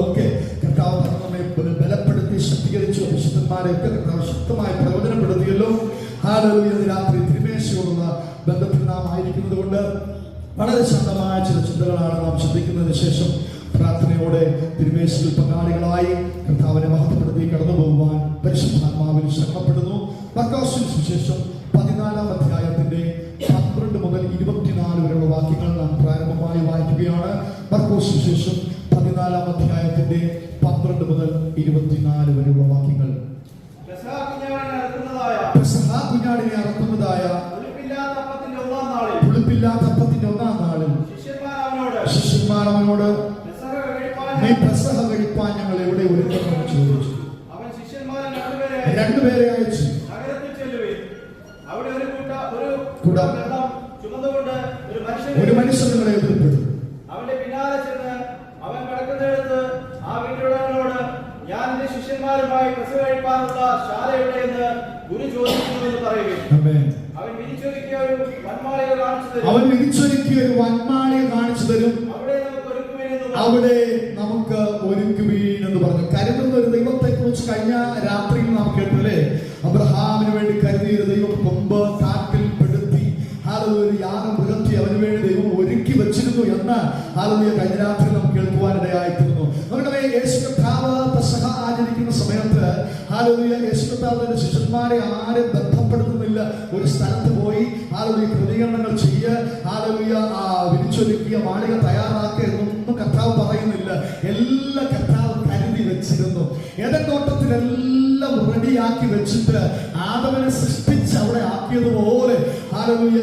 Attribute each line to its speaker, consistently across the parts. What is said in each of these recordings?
Speaker 1: ഒക്കെ കർത്താവ് നമ്മെ ബല- ബലപ്പെടുത്തി ശക്തീകരിച്ചു വിശുദ്ധന്മാരെയൊക്കെ കർത്താവ് ശക്തമായി പ്രയോജനപ്പെടുത്തിയല്ലോ. ഹാലൂയ രാത്രി തിരുമേശയോടുള്ള ബന്ധത്തിൽ നാം ആയിരിക്കുന്നത് കൊണ്ട് വളരെ ശാന്തമായ ചില ചിന്തകളാണ് നാം ശ്രദ്ധിക്കുന്നതിന് ശേഷം പ്രാർത്ഥനയോടെ തിരുമേശയിൽ പങ്കാളികളായി കർത്താവിനെ മഹത്വപ്പെടുത്തി കടന്നു പോകുവാൻ പരിശുദ്ധാത്മാവിൽ ശ്രമപ്പെടുന്നു മർക്കോസിന് സുശേഷം പതിനാലാം അധ്യായത്തിന്റെ പന്ത്രണ്ട് മുതൽ ഇരുപത്തിനാല് വരെയുള്ള വാക്യങ്ങൾ നാം പ്രാരംഭമായി വായിക്കുകയാണ്. മർക്കോസ് സുശേഷം ഇരുപത്തിനാല് വരെയുള്ള വാക്യങ്ങൾ.
Speaker 2: പെസഹ കുഞ്ഞാടിനെ അറുക്കുന്നതായ
Speaker 1: പെസഹ അറക്കുന്നതായ
Speaker 2: പുളിപ്പില്ലാത്ത അപ്പത്തിന്റെ ഒന്നാം നാളിൽ ശിഷ്യന്മാർ അവനോട്
Speaker 1: നീ കഴിപ്പാൻ ഞങ്ങൾ എവിടെ ചോദിച്ചു?
Speaker 2: രണ്ടുപേരെ
Speaker 1: അയച്ചു.
Speaker 2: മനുഷ്യൻ
Speaker 1: ഒരു മനുഷ്യൻ നിങ്ങളെ എതിർപ്പെടും.
Speaker 2: ഗുരു ചോദിക്കുന്നു എന്ന് പറയുകയും
Speaker 1: ആമേൻ.
Speaker 2: അവൻ വിരിച്ചൊരുക്കിയ ഒരു വന്മാളിക കാണിച്ചു തരും.
Speaker 1: അവൻ വിരിച്ചൊരുക്കിയ ഒരു വന്മാളിയെ കാണിച്ചു തരും.
Speaker 2: അവിടെ നമുക്ക്
Speaker 1: ഒരുക്കുവീൻ എന്ന് പറഞ്ഞു. കരുതുന്ന ഒരു ദൈവത്തെ കുറിച്ച് കഴിഞ്ഞ രാത്രിയിൽ വെച്ചിട്ട് ആദവനെ സൃഷ്ടിച്ച് അവിടെ ആക്കിയതുപോലെ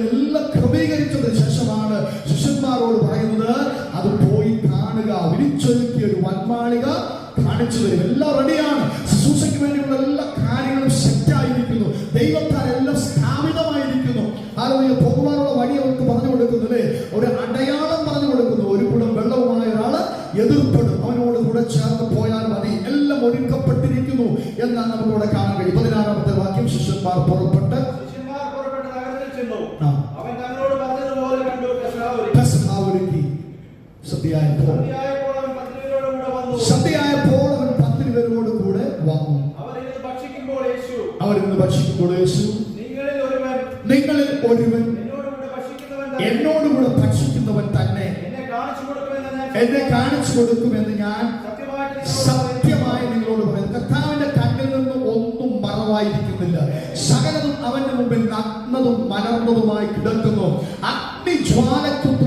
Speaker 1: എല്ലാം ക്രമീകരിച്ചതിന് ശേഷമാണ് ശിഷ്യന്മാരോട് പറയുന്നത് അത് പോയി കാണുക. വിരിച്ചൊരുക്കിയ ഒരു വന്മാളിക കാണിച്ചു തരും. എല്ലാം റെഡിയാണ്. ശുശ്രൂഷയ്ക്ക് വേണ്ടിയുള്ള എല്ലാ കാര്യങ്ങളും സെറ്റായിരിക്കുന്നു. ദൈവത്താൽ എല്ലാം സ്ഥാപിതമായിരിക്കുന്നു. ആലോചന പോകുവാനുള്ള വഴി അവർക്ക് പറഞ്ഞു കൊടുക്കുന്നില്ലേ ഒരു അടയാളം പറഞ്ഞു കൊടുക്കുന്നു. ഒരു കുടം വെള്ളവുമായ ഒരാൾ എതിർപ്പെടും. അവനോട് കൂടെ ചേർന്ന് പോയാൽ മതി. എല്ലാം ഒരുക്കപ്പെട്ടിരിക്കുന്നു എന്നാണ് നമുക്കിവിടെ കാണാൻ
Speaker 2: കണ്ടു. പുറപ്പെട്ട് ഒരുക്കി.
Speaker 1: സന്ധ്യയായപ്പോൾ
Speaker 2: സന്ധ്യയായപ്പോൾ അവൻ പത്നിയരോടും കൂടെ വന്നു.
Speaker 1: അവരിന്ന് ഭക്ഷിക്കുമ്പോൾ യേശു
Speaker 2: നിങ്ങളിൽ ഒരുവൻ എന്നോട് കൂടെ ഭക്ഷിക്കുന്നവൻ തന്നെ.
Speaker 1: എന്നോടുകൂടെ ഭക്ഷിക്കുന്നവൻ തന്നെ.
Speaker 2: എന്നെ കാണിച്ചു കൊടുക്കുമെന്ന് ഞാൻ.
Speaker 1: സത്യമായി നിങ്ങളോട് പറയുന്നു. കർത്താവിന്റെ കണ്ണിൽ നിന്ന് ഒന്നും മറവായിരിക്കുന്നില്ല. അവന്റെ മുമ്പിൽ നഗ്നതും മലർന്നതുമായി കിടക്കുന്നു. അഗ്നിജ്വാലത്വത്തുള്ള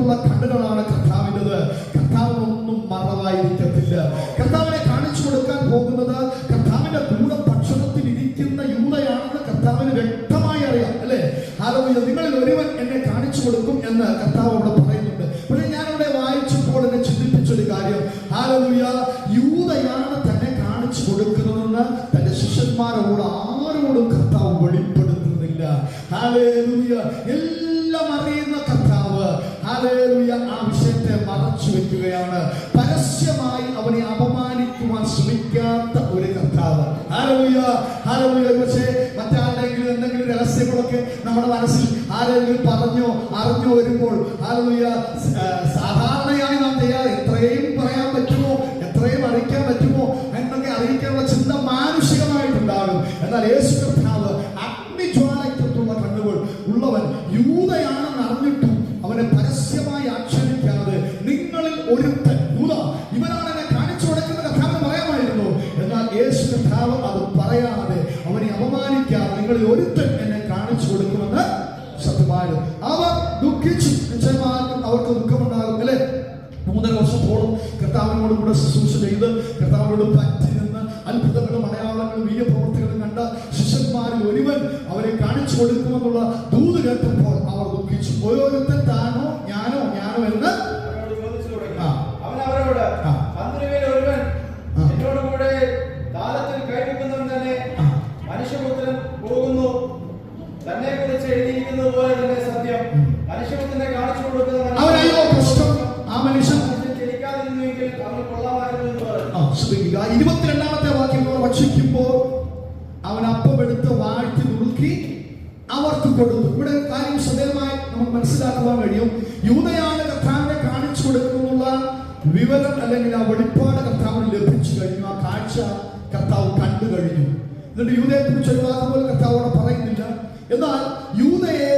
Speaker 1: fortaleço അവനായോ പ്രശ്നം. ആ മനുഷ്യൻ ഇരുപത്തിരണ്ടാമത്തെ വാക്യം ഭക്ഷിക്കുമ്പോൾ അവൻ അപ്പം എടുത്ത് വാഴ്ത്തി നുറുക്കി അവർക്ക് കൊടുത്തു. ഇവിടെ കാര്യം ശ്രദ്ധേയമായി നമുക്ക് മനസ്സിലാക്കുവാൻ കഴിയും. യൂതയാണ് കർത്താവിനെ കാണിച്ചു കൊടുക്കുന്നുള്ള വിവരം അല്ലെങ്കിൽ ആ വെളിപ്പാട് കർത്താവിന് ലഭിച്ചു കഴിഞ്ഞു. ആ കാഴ്ച കർത്താവ് കണ്ടു കഴിഞ്ഞു. എന്നിട്ട് യൂതയെ കുറിച്ച് ഒരു വാക്കുപോലും കർത്താവോട് പറയുന്നില്ല. എന്നാൽ യൂതയെ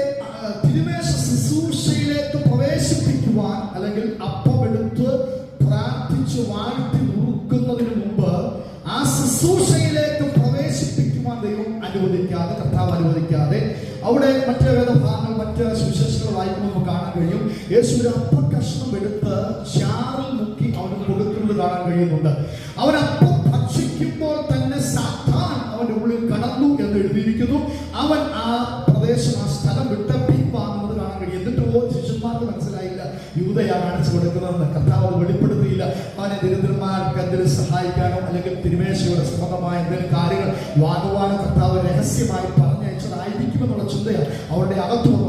Speaker 1: അവിടെ മറ്റു വേദഭാഗങ്ങൾ മറ്റ് സുവിശേഷങ്ങൾ വായിക്കുമ്പോൾ നമുക്ക് കാണാൻ കഴിയും. യേശുവിന്റെ അപ്പ എടുത്ത് ചാറിൽ മുക്കി അവന് കൊടുക്കുന്നത് കാണാൻ കഴിയുന്നുണ്ട്. അവൻ അപ്പം ഭക്ഷിക്കുമ്പോൾ തന്നെ സാധാൻ അവന്റെ ഉള്ളിൽ കടന്നു എന്ന് എഴുതിയിരിക്കുന്നു. അവൻ ആ പ്രദേശം ആ സ്ഥലം വിട്ട പിൻവാങ്ങുന്നത് കാണാൻ കഴിയും. എന്നിട്ട് ശിഷ്യന്മാർക്ക് മനസ്സിലായില്ല. യൂതയാ കാണിച്ചു കൊടുക്കുന്നതെന്ന് കർത്താവ് വെളിപ്പെടുത്തിയില്ല. അവനെ ദരിദ്രന്മാർക്ക് എന്തെങ്കിലും സഹായിക്കാനോ അല്ലെങ്കിൽ തിരുമേശയുടെ സംബന്ധമായ എന്തെങ്കിലും കാര്യങ്ങൾ വാങ്ങുവാനോ കർത്താവ് രഹസ്യമായി പറഞ്ഞു. അവരുടെ അകത്തുള്ള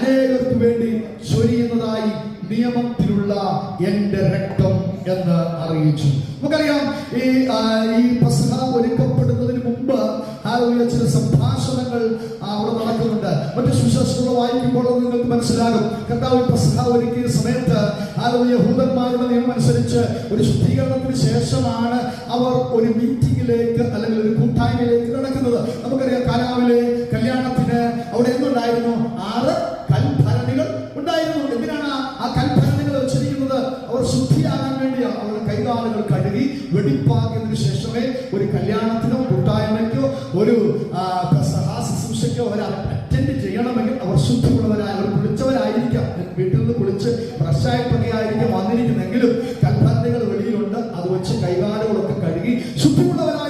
Speaker 1: അനേകർക്ക് വേണ്ടി ചൊരിയുന്നതായി നിയമത്തിലുള്ള എന്റെ രക്തം എന്ന് അറിയിച്ചു. നമുക്കറിയാം ഈ ഈ പ്രസംഗ ഒരുക്കപ്പെടുന്നതിന് മുമ്പ് ഹാലോയ ചില സംഭാഷണങ്ങൾ അവിടെ നടക്കുന്നുണ്ട്. മറ്റു സുശാസ്ത്രങ്ങൾ വായിക്കുമ്പോൾ നിങ്ങൾക്ക് മനസ്സിലാകും. കർത്താവ് പ്രസംഗ ഒരുക്കിയ സമയത്ത് ഹാലോയ ഹൂതന്മാരുടെ നിയമം അനുസരിച്ച് ഒരു ശുദ്ധീകരണത്തിന് ശേഷമാണ് അവർ ഒരു മീറ്റിംഗിലേക്ക് ചെയ്യുന്നവനായി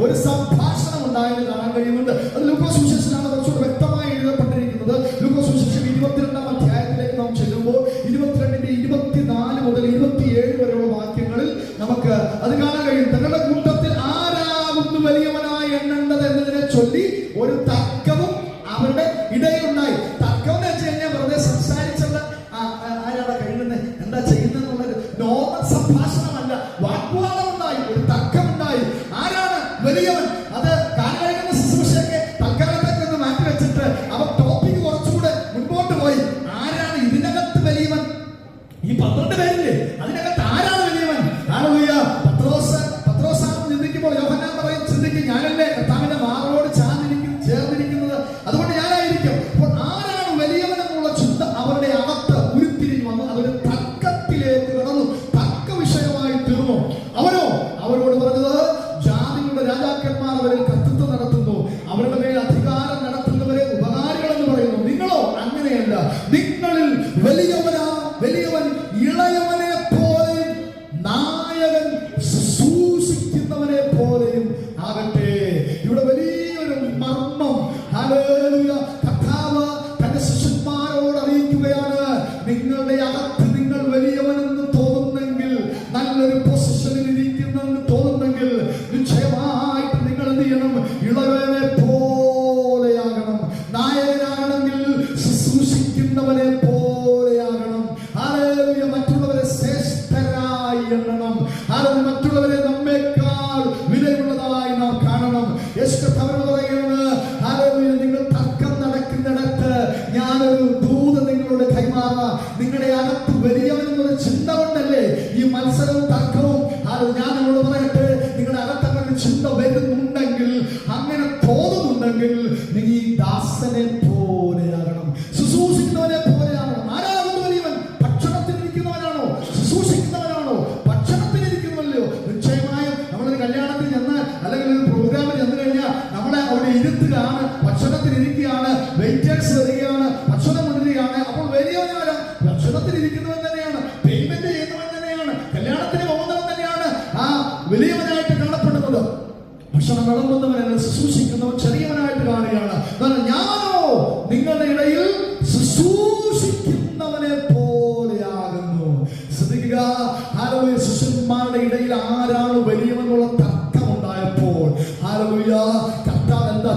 Speaker 1: ഒരു സംഭാഷണം ഉണ്ടായെന്ന് കാണാൻ കഴിയുന്നുണ്ട്. അത് ലൂക്കോസ് വിശേഷനാണ് ഞാൻ ഒരു ദൂത് നിങ്ങളോട് കൈമാറുക. നിങ്ങളെ അകത്ത് വലിയവനെന്നൊരു ചിന്ത കൊണ്ടല്ലേ ഈ മത്സരവും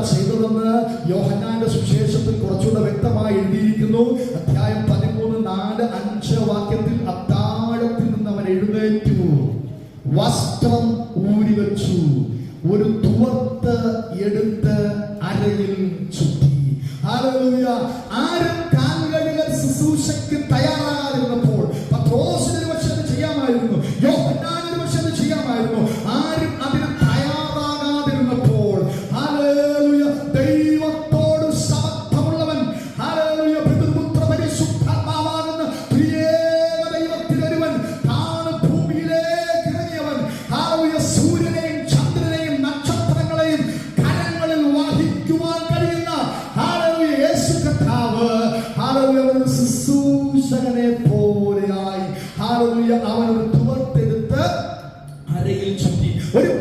Speaker 1: ചെയ്തതെന്ന് യോഹന്നാന്റെ സുവിശേഷത്തിൽ കുറച്ചുകൂടെ വ്യക്തമായി എഴുതിയിരിക്കുന്നു. അധ്യായം പതിമൂന്ന് നാല് അഞ്ച് വാക്യത്തിൽ അത്താഴത്തിൽ നിന്ന് അവൻ എഴുന്നേറ്റു. വസ്ത്രം ഊരി വെച്ചു ഒരു തുവർത്ത് എടുത്ത് അരയിൽ ചുറ്റി. ആരും ഒരു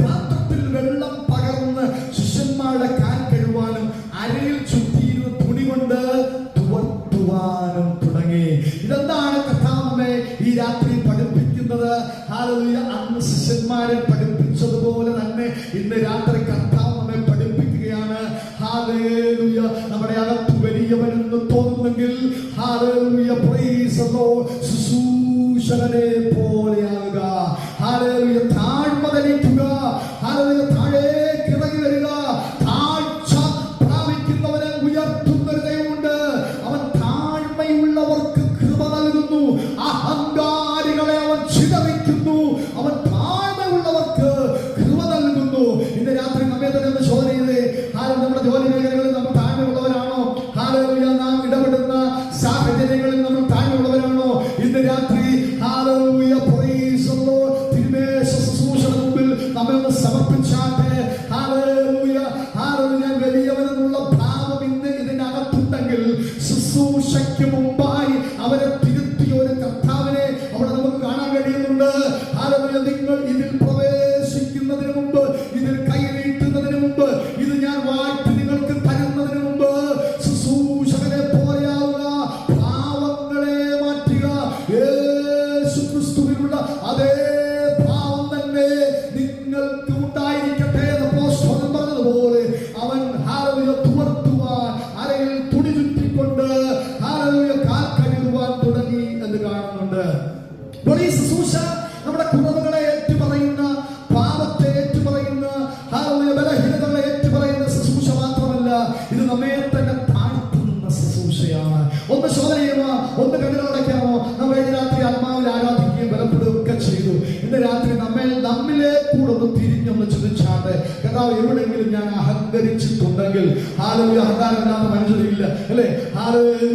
Speaker 1: എവിടെങ്കിലും ഞാൻ അഹങ്കരിച്ചിട്ടുണ്ടെങ്കിൽ ആലോചന അഹങ്കാരം ഇല്ലാത്ത മനുഷ്യരില്ല അല്ലെ? ആലോചന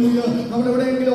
Speaker 1: നമ്മൾ എവിടെയെങ്കിലും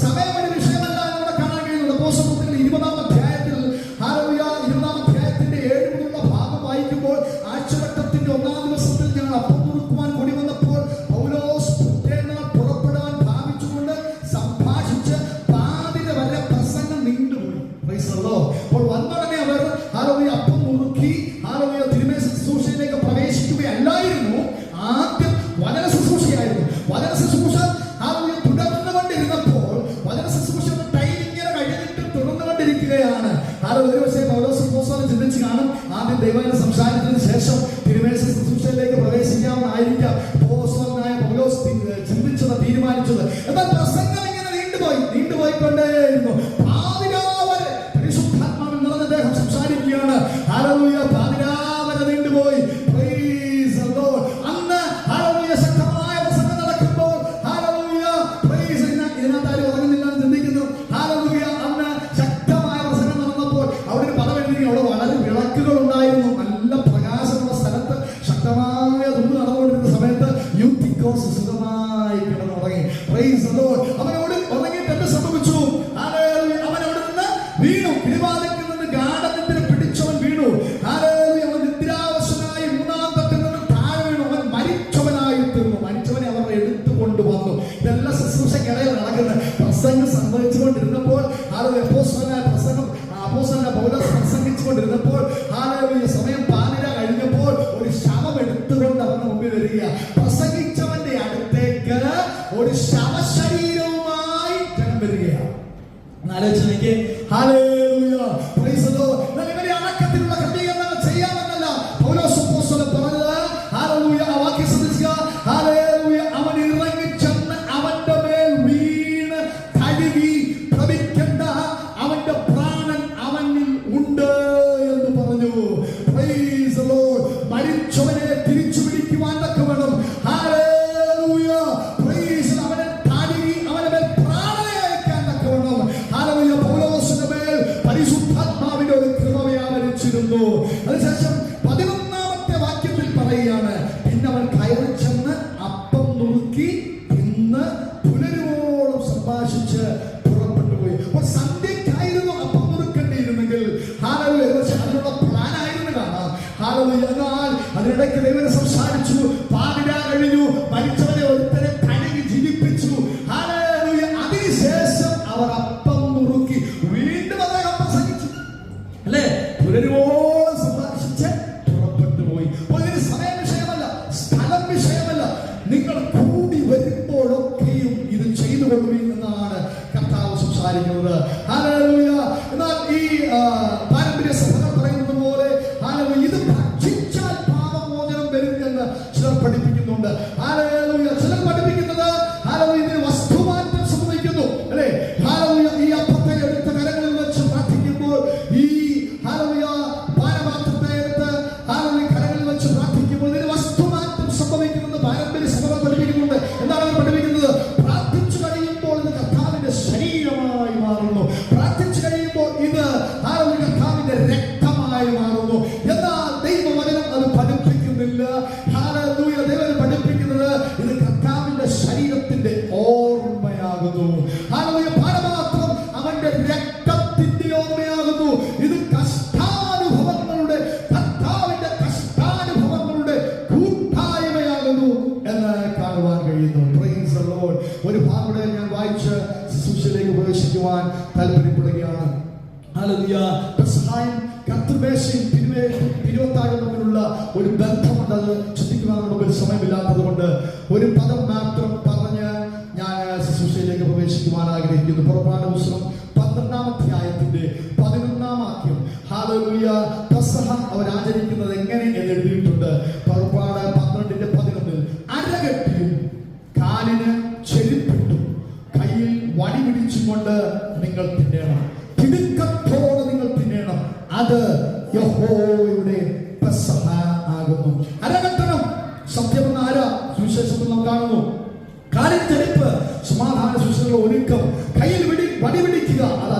Speaker 1: ¿Sabe do ഉണ്ടാകുന്നു കാലിത്തെളിപ്പ് സമാധാന സൂചനകൾ ഒരുക്കം കയ്യിൽ വെടി വടി വെടിക്കുക അത്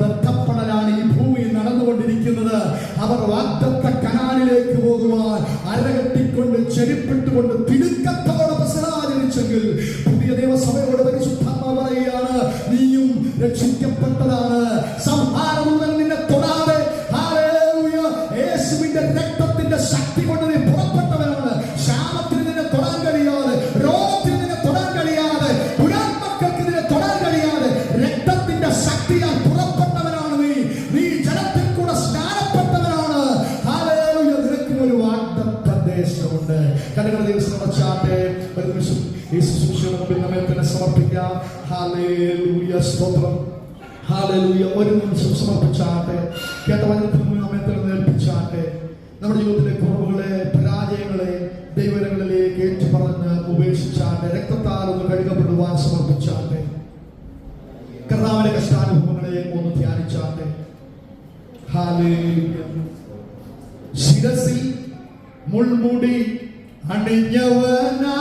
Speaker 1: തർക്കപ്പെടലാണ് ഈ ഭൂമിയിൽ നടന്നുകൊണ്ടിരിക്കുന്നത്. അവർ വാഗ്ദത്ത കനാലിലേക്ക് പോകുവാൻ അരകെട്ടിക്കൊണ്ട് ചെരിപ്പിട്ടുകൊണ്ട് തിടുക്കത്തോടെ പ്രസരാചരിച്ചെങ്കിൽ പുതിയ ദൈവസഭയോട് പരിശുദ്ധ പറയുകയാണ് നീയും രക്ഷിക്കപ്പെട്ടതാണ് ഹാലേലൂയ സ്തോത്രം. ഹാലേലൂയ ഒരു നിമിഷം സമർപ്പിച്ചാട്ടെ കേട്ട വചനത്തിന് മുന്നിൽ നമ്മെ നമ്മുടെ ജീവിതത്തിലെ കുറവുകളെ പരാജയങ്ങളെ ദൈവങ്ങളിലേക്ക് ഏറ്റുപറഞ്ഞ് ഉപേക്ഷിച്ചാട്ടെ രക്തത്താൽ ഒന്ന് കഴുകപ്പെടുവാൻ സമർപ്പിച്ചാട്ടെ കർത്താവിന്റെ കഷ്ടാനുഭവങ്ങളെ ഒന്ന് ധ്യാനിച്ചാട്ടെ ഹാലേലൂയ ശിരസി മുൾമുടി അണിഞ്ഞവനാ.